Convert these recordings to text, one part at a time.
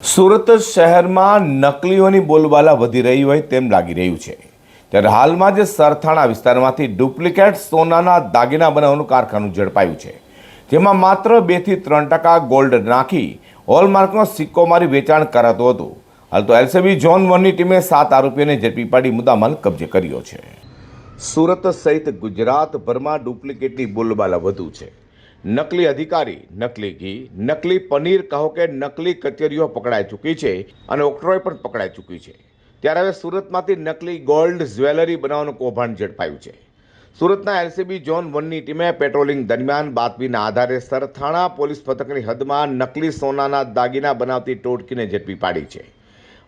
સુરત શહેરમાં નકલીઓની બોલબાલા વધી રહી હોય તેમ લાગી રહ્યું છે. ત્યારે હાલમાં જે સરથાણા વિસ્તારમાંથી ડુપ્લિકેટ સોનાના દાગીના બનાવવાનું કારખાનું ઝડપાયું છે. જેમાં માત્ર બેથી ત્રણ ટકા ગોલ્ડ નાખી હોલમાર્કનો સિક્કો મારી વેચાણ કરાતું હતું. હાલ તો એલસીબી ઝોન વનની ટીમે સાત આરોપીઓને ઝડપી પાડી મુદ્દામાલ કબજે કર્યો છે. સુરત સહિત ગુજરાતભરમાં ડુપ્લિકેટની બોલબાલા વધુ છે. નકલી અધિકારી, નકલી ઘી, નકલી પનીર કહો કે નકલી કચેરીઓ પકડાઈ ચૂકી છે અને ઓક્ટ્રોય પણ પકડાઈ ચૂકી છે. ત્યારે હવે સુરતમાંથી નકલી ગોલ્ડ જ્વેલરી બનાવવાનું કૌભાંડ ઝડપાયું છે. સુરતના એલસીબી ઝોન વનની ટીમે પેટ્રોલિંગ દરમિયાન બાતમીના આધારે સરથાણા પોલીસ મથકની હદમાં નકલી સોનાના દાગીના બનાવતી ટોટકીને ઝડપી પાડી છે.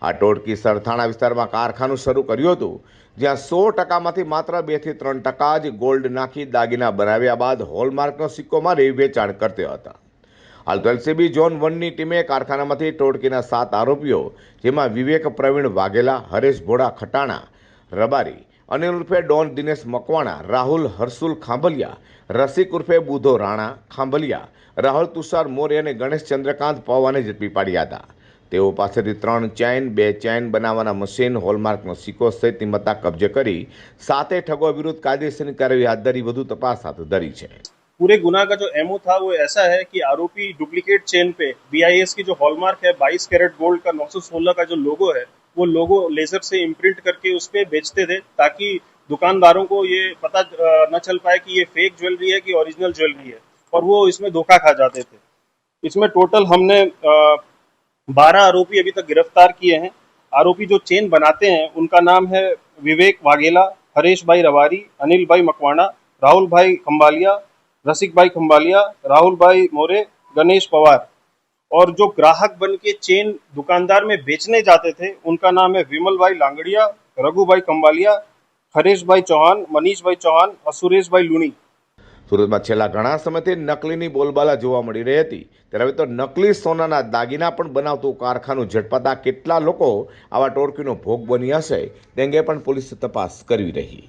આ ટોળકી સરથાણા વિસ્તારમાં કારખાનું શરૂ કર્યું હતું, જ્યાં સો ટકામાંથી માત્ર બેથી ત્રણ ટકા જ ગોલ્ડ નાખી દાગીના બનાવ્યા બાદ હોલમાર્કનો સિક્કો મારી વેચાણ કરતા હતા. હાલ તો એલસીબી ઝોન વનની ટીમે કારખાનામાંથી ટોળકીના સાત આરોપીઓ, જેમાં વિવેક, પ્રવીણ વાઘેલા, હરેશ ભોળા ખટાણા, રબારી, અનિલ ઉર્ફે ડોન દિનેશ મકવાણા, રાહુલ હર્ષુલ ખાંભલિયા, રસિક ઉર્ફે બુધો રાણા ખાંભલિયા, રાહુલ તુષાર મોરે અને ગણેશ ચંદ્રકાંત પવાને ઝડપી પાડ્યા હતા. તેઓ પાસેથી ત્રણ ચેન બે ચેન બનાવવાના મશીન હોલમાર્કનો સિક્કો સહિતની મત્તા કબજે કરી સાતે ઠગો વિરુદ્ધ કાયદેસરની કાર્યવાહી હાથ ધરી વધુ તપાસ હાથ ધરી છે पूरे गुना का जो एमओ था वो ऐसा है कि आरोपी डुप्लीकेट चेन पे बीआईएस की जो हॉलमार्क है 22 कैरेट गोल्ड का 916 का जो लोगो है वो लोगो लेजर से इम्प्रिंट करके उस पे बेचते थे ताकि दुकानदारों को ये पता अ, न चल पाए कि ये फेक ज्वेलरी है कि ओरिजिनल ज्वेलरी है और वो इसमें धोखा खा जाते थे इसमें टोटल हमने बारह आरोपी अभी तक गिरफ़्तार किए हैं। आरोपी जो चेन बनाते हैं, उनका नाम है विवेक वाघेला हरेश भाई रवारी, अनिल भाई मकवाणा, राहुल भाई खम्बालिया रसिक भाई खम्बालिया राहुल भाई मोरे, गणेश पवार। और जो ग्राहक बन के चेन दुकानदार में बेचने जाते थे, उनका नाम है विमल भाई लांगड़िया, रघु भाई खम्बालिया हरेश भाई चौहान, मनीष भाई चौहान और सुरेश भाई लुनी સુરતમાં છેલ્લા ઘણા સમયથી નકલીની બોલબાલા જોવા મળી રહી હતી. ત્યારે હવે તો નકલી સોનાના દાગીના પણ બનાવતું કારખાનું ઝડપાતા કેટલા લોકો આવા ટોળકીનો ભોગ બની હશે તે અંગે પણ પોલીસ તપાસ કરી રહી.